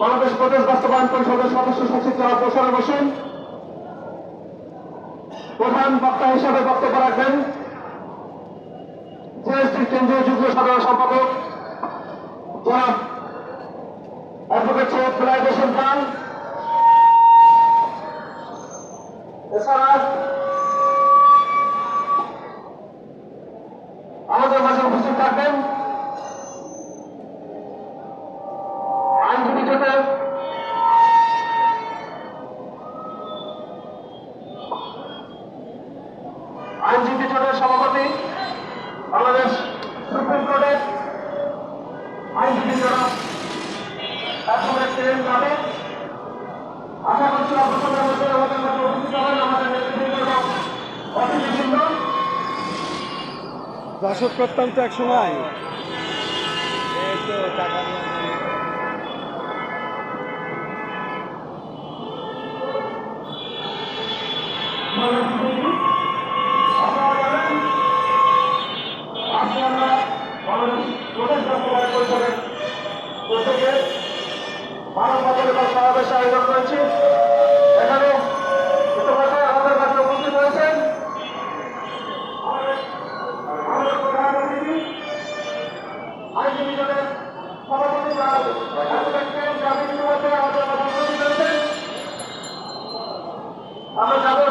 বাংলাদেশ প্রদেশ বাস্তবায়ন পরিষদের সদস্য সচিব জনাব মোশারফ হোসেন। প্রধান বক্তা হিসাবে বক্তব্য রাখবেন জিএসটি কেন্দ্রীয় যুগ্ম সাধারণ সম্পাদক জনাব অ্যাডভোকেট সৈয়দ ফিলাইদ হোসেন খান। এছাড়া থাকবেন আইনজীবী জোটের সভাপতি বাংলাদেশ সুপ্রিম কোর্টের আইনজীবী কাদের যশোর করতাম তো এক সময়। মানব সমাবেশ আয়োজন করেছি। আমরা যাব